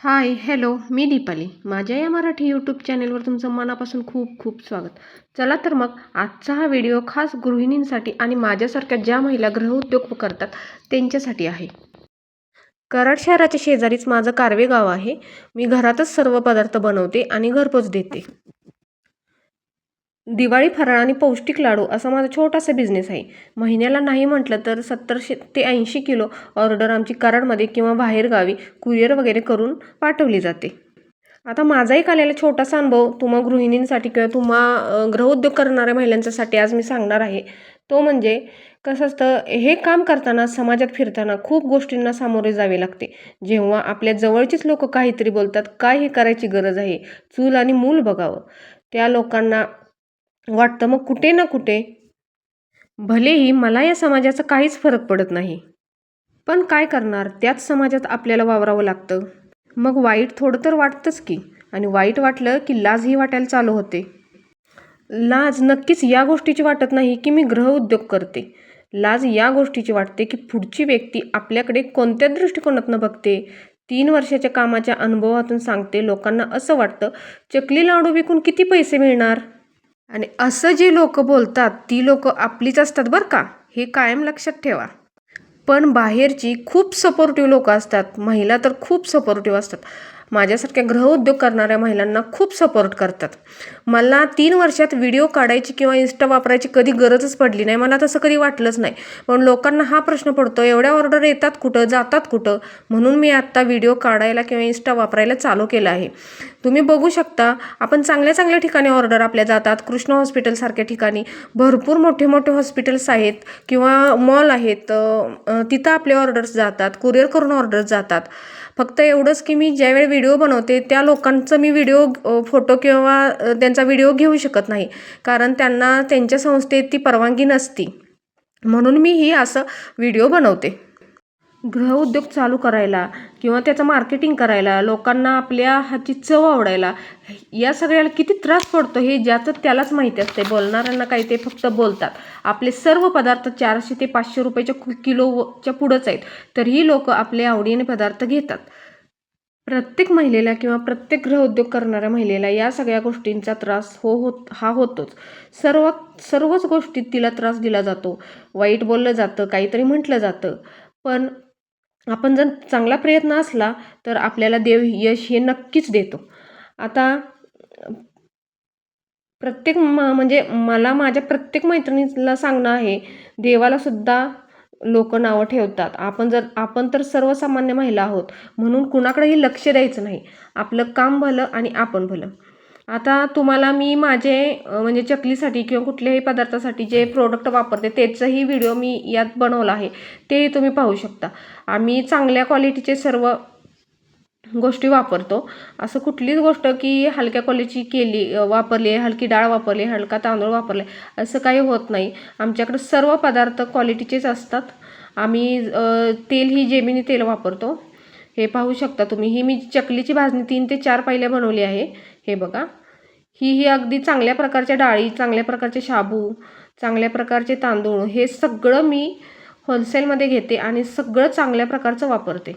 Hi hello मी दीपाली. माझ्या या Marathi YouTube चॅनेलवर तुमचं मनापासून खूप खूप स्वागत. चला तर मग आजचा हा व्हिडिओ खास गृहिणींसाठी आणि माझ्यासारख्या ज्या महिला गृहउद्योग करतात त्यांच्यासाठी आहे. कराड शहराच्या शेजारीच माझं कारवे गाव आहे. मी घरातच सर्व पदार्थ बनवते आणि घरपोच देते. दिवाळी फराळ आणि पौष्टिक लाडू असा माझा छोटासा बिझनेस आहे. महिन्याला नाही म्हटलं तर सत्तरशे ते ऐंशी किलो ऑर्डर आमची कराडमध्ये किंवा बाहेरगावी कुरिअर वगैरे करून पाठवली जाते. आता माझा एक आलेला छोटासा अनुभव तुम्हा गृहिणींसाठी किंवा तुम्हा गृहउद्योग करणाऱ्या महिलांच्यासाठी आज मी सांगणार आहे. तो म्हणजे कसं असतं हे काम करताना समाजात फिरताना खूप गोष्टींना सामोरे जावे लागते. जेव्हा आपल्या जवळचीच लोक काहीतरी बोलतात काय हे करायची गरज आहे? चूल आणि मूल बघावं. त्या लोकांना वाटतं मग कुठे ना कुठे? भलेही मला या समाजाचा काहीच फरक पडत नाही. पण काय करणार? त्याच समाजात आपल्याला वावरावं लागतं. मग वाईट थोडं तर वाटतंच की. आणि वाईट वाटलं की लाजही वाटायला चालू होते. लाज नक्कीच या गोष्टीची वाटत नाही की मी गृहउद्योग करते. लाज या गोष्टीची वाटते की पुढची व्यक्ती आपल्याकडे कोणत्या दृष्टिकोनातनं बघते? तीन वर्षाच्या कामाच्या अनुभवातून सांगते लोकांना असं वाटतं चकली लाडू विकून किती पैसे मिळणार? आणि असं जे लोक बोलतात ती लोक आपलीच असतात बरं का? हे कायम लक्षात ठेवा. पण बाहेरची खूप सपोर्टिव्ह लोक असतात महिला तर खूप सपोर्टिव्ह असतात. माझ्यासारख्या गृहउद्योग करणाऱ्या महिलांना खूप सपोर्ट करतात. मला तीन वर्षात व्हिडिओ काढायची किंवा इन्स्टा वापरायची कधी गरजच पडली नाही. मला तसं कधी वाटलंच नाही. पण लोकांना हा प्रश्न पडतो एवढ्या ऑर्डर येतात कुठं जातात कुठं? म्हणून मी आत्ता व्हिडिओ काढायला किंवा इन्स्टा वापरायला चालू केलं आहे. तुम्ही बघू शकता आपण चांगल्या चांगल्या ठिकाणी ऑर्डर आपल्या जातात. कृष्ण हॉस्पिटलसारख्या ठिकाणी भरपूर मोठे मोठे हॉस्पिटल्स आहेत किंवा मॉल आहेत. तिथं आपले ऑर्डर्स जातात. कुरिअर करून ऑर्डर्स जातात. फक्त एवढंच की मी ज्यावेळी व्हिडिओ बनवते त्या लोकांचं मी व्हिडिओ फोटो किंवा त्यांचा व्हिडिओ घेऊ शकत नाही. कारण त्यांना त्यांच्या संस्थेत ती परवानगी नसती. म्हणून मी ही असं व्हिडिओ बनवते. गृहउद्योग चालू करायला किंवा त्याचं मार्केटिंग करायला लोकांना आपल्या हातची चव आवडायला या सगळ्याला किती त्रास पडतो हे ज्याचं त्यालाच माहिती असते बोलणाऱ्यांना काही ते फक्त बोलतात. आपले सर्व पदार्थ चारशे ते पाचशे रुपयाच्या कु- किलोच्या पुढंच आहेत. तरीही लोक आपले आवडीने पदार्थ घेतात. प्रत्येक महिलेला किंवा प्रत्येक गृहउद्योग करणाऱ्या महिलेला या सगळ्या गोष्टींचा त्रास हो होत हा होतोच. सर्व सर्वच गोष्टीत तिला त्रास दिला जातो. वाईट बोललं जातं काहीतरी म्हटलं जातं. पण आपण जर चांगला प्रयत्न असला तर आपल्याला देव यश हे नक्कीच देतो. आता प्रत्येक म म्हणजे मला माझ्या प्रत्येक मैत्रिणीला सांगणं आहे देवाला सुद्धा लोक नावं ठेवतात. आपण जर आपण तर सर्वसामान्य महिला आहोत म्हणून कुणाकडेही लक्ष द्यायचं नाही. आपलं काम भलं आणि आपण भलं. आता तुम्हाला मी माझे म्हणजे चकलीसाठी किंवा कुठल्याही पदार्थासाठी जे प्रोडक्ट वापरते त्याचाही व्हिडिओ मी यात बनवला आहे. तेही तुम्ही पाहू शकता. आम्ही चांगल्या क्वालिटीचे सर्व गोष्टी वापरतो. असं कुठलीच गोष्ट की हलक्या क्वालिटीची केली वापरली आहे हलकी डाळ वापरली आहे हलका तांदूळ वापरले असं काही होत नाही. आमच्याकडे सर्व पदार्थ क्वालिटीचेच असतात. आम्ही तेल ही जेमिनी तेल वापरतो. हे पाहू शकता तुम्ही. ही मी चकलीची भाजणी तीन ते चार पायल्या बनवली आहे. हे बघा. ही ही अगदी चांगल्या प्रकारच्या डाळी चांगल्या प्रकारचे शाबू चांगल्या प्रकारचे तांदूळ हे सगळं मी होलसेलमध्ये घेते आणि सगळं चांगल्या प्रकारचं वापरते.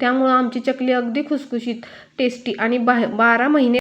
त्यामुळं आमची चकली अगदी खुसखुशीत टेस्टी आणि बा बारा महिने